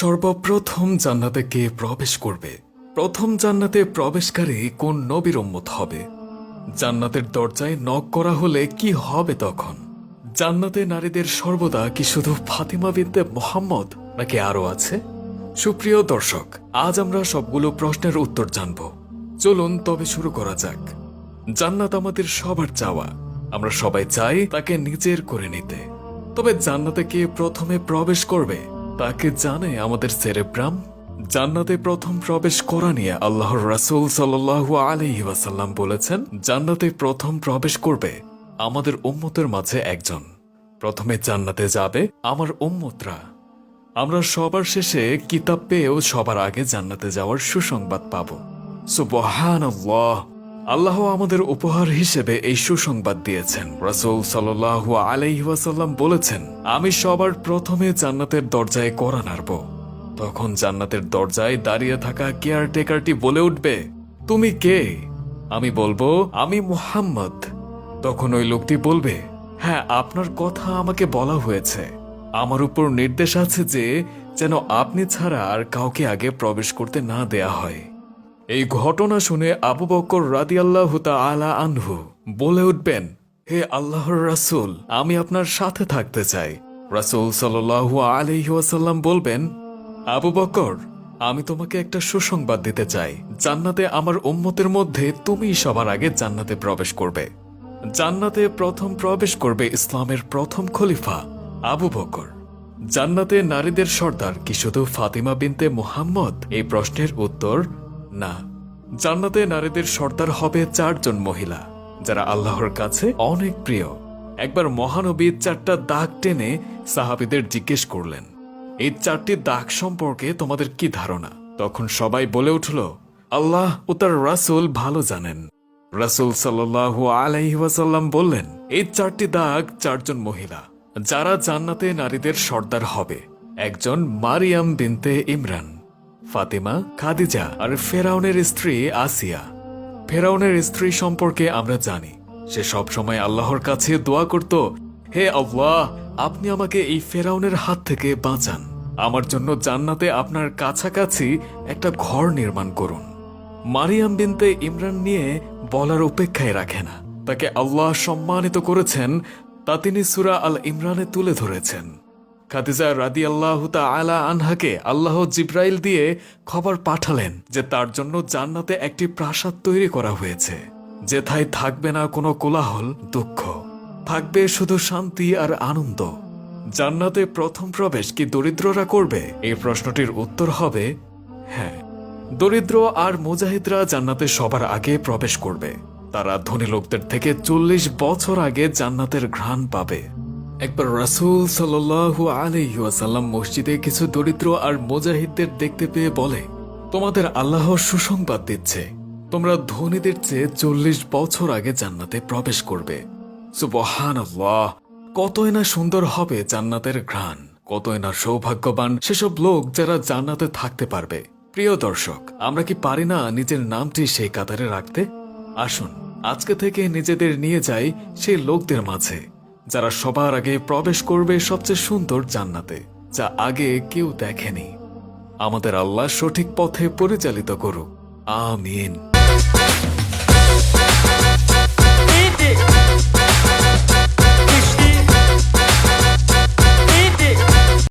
সর্বপ্রথম জান্নাতে কে প্রবেশ করবে? প্রথম জান্নাতে প্রবেশকারী কোন নবীর উম্মত হবে? জান্নাতের দরজায় নক করা হলে কি হবে তখন? জান্নাতে নারীদের সর্বদা কি শুধু ফাতিমা বিনতে মোহাম্মদ নাকি আরও আছে? সুপ্রিয় দর্শক, আজ আমরা সবগুলো প্রশ্নের উত্তর জানব। চলুন তবে শুরু করা যাক। জান্নাত আমাদের সবার চাওয়া। আমরা সবাই চাই তাকে নিজের করে নিতে। তবে জান্নাতে কে প্রথমে প্রবেশ করবে? তাকে জানে আমাদের সেরেব্রাম জান্নাতে প্রথম প্রবেশ করা নিয়ে আল্লাহর রাসূল সাল্লাল্লাহু আলাইহি ওয়াসাল্লাম বলেছেন, জান্নাতে প্রথম প্রবেশ করবে আমাদের উম্মতের মাঝে একজন। প্রথমে জান্নাতে যাবে আমার উম্মতরা। আমরা সবার শেষে কিতাব পেয়েও সবার আগে জান্নাতে যাওয়ার সুসংবাদ পাব। সুবহানাল্লাহ। আল্লাহ আমাদের উপহার হিসেবে এই সুসংবাদ দিয়েছেন। রাসূল সাল্লাল্লাহু আলাইহি ওয়াসাল্লাম বলেছেন, আমি সবার প্রথমে জান্নাতের দরজায় কোরআন আনব তখন জান্নাতের দরজায় দাঁড়িয়ে থাকা কেয়ারটেকারটি বলে উঠবে, তুমি কে? আমি বলব, আমি মুহাম্মদ। তখন ওই লোকটি বলবে হ্যাঁ আপনার কথা আমাকে বলা হয়েছে। আমার উপর নির্দেশ আছে যে, যেন আপনি ছাড়া আর কাউকে আগে প্রবেশ করতে না দেয়া হয়। এই ঘটনা শুনে আবু বকর রাদিয়াল্লাহু আলা আনহু বলে উঠবেন, হে আল্লাহর রাসূল, আমি আপনার সাথে থাকতে চাই। রাসূল সাল্লাল্লাহু আলাইহি বলবেন, আবু বকর আমি তোমাকে একটা সুসংবাদ দিতে চাই। জান্নাতে আমার উম্মতের মধ্যে তুমিই সবার আগে জান্নাতে প্রবেশ করবে। জান্নাতে প্রথম প্রবেশ করবে ইসলামের প্রথম খলিফা আবু বকর জান্নাতে নারীদের সর্দার, কি শুধু ফাতিমা বিনতে মুহাম্মদ? এই প্রশ্নের উত্তর না, জান্নাতে নারীদের সর্দার হবে চারজন মহিলা, যারা আল্লাহর কাছে অনেক প্রিয়। একবার মহানবী চারটা দাগ টেনে সাহাবিদের জিজ্ঞেস করলেন, এই চারটি দাগ সম্পর্কে তোমাদের কি ধারণা? তখন সবাই বলে উঠল, আল্লাহ ও তার রাসূল ভালো জানেন। রাসূল সাল্লাল্লাহু আলাইহি ওয়াসাল্লাম বললেন, এই চারটি দাগ চারজন মহিলা, যারা জান্নাতে নারীদের সর্দার হবে, একজন মারিয়াম বিনতে ইমরান। ফাতিমা, খাদিজা আর ফেরাউনের স্ত্রী আসিয়া। ফেরাউনের স্ত্রী সম্পর্কে আমরা জানি, সে সব সময় আল্লাহর কাছে দোয়া করত, হে আল্লাহ, আপনি আমাকে এই ফেরাউনের হাত থেকে বাঁচান। আমার জন্য জান্নাতে আপনার কাছাকাছি একটা ঘর নির্মাণ করুন। মারিয়াম বিনতে ইমরান নিয়ে বলার অপেক্ষায় রাখে না। তাকে আল্লাহ সম্মানিত করেছেন, তা তিনি সুরা আল ইমরানে তুলে ধরেছেন। খাদিজা রাদি আল্লাহ আলা আনহাকে আল্লাহ জিব্রাইল দিয়ে খবর পাঠালেন যে তার জন্য জান্নাতে একটি প্রাসাদ তৈরি করা হয়েছে, যেথায় থাকবে না কোনো কোলাহল, দুঃখ। থাকবে শুধু শান্তি আর আনন্দ। জান্নাতে প্রথম প্রবেশ কি দরিদ্ররা করবে? এই প্রশ্নটির উত্তর হবে হ্যাঁ। দরিদ্র আর মুজাহিদরা জান্নাতে সবার আগে প্রবেশ করবে। তারা ধনী লোকদের থেকে চল্লিশ বছর আগে জান্নাতের ঘ্রাণ পাবে। একবার রাসূল সাল্লাল্লাহু আলাইহি ওয়াসাল্লাম মসজিদে কিছু দরিদ্র আর মোজাহিদদের দেখতে পেয়ে বলে, তোমাদের আল্লাহ সুসংবাদ দিচ্ছে। তোমরা ধনীদের চেয়ে চল্লিশ বছর আগে জান্নাতে প্রবেশ করবে। সুবহানাল্লাহ, কতই না সুন্দর হবে জান্নাতের ঘ্রাণ। কতই না সৌভাগ্যবান সেসব লোক যারা জান্নাতে থাকতে পারবে। প্রিয় দর্শক, আমরা কি পারি না নিজের নামটি সেই কাতারে রাখতে? আসুন, আজকে থেকে নিজেদের নিয়ে যাই সেই লোকদের মাঝে। যারা সবার আগে প্রবেশ করবে সবচেয়ে সুন্দর জান্নাতে, যা আগে কেউ দেখেনি। আমাদের আল্লাহ সঠিক পথে পরিচালিত করুক। আমিন।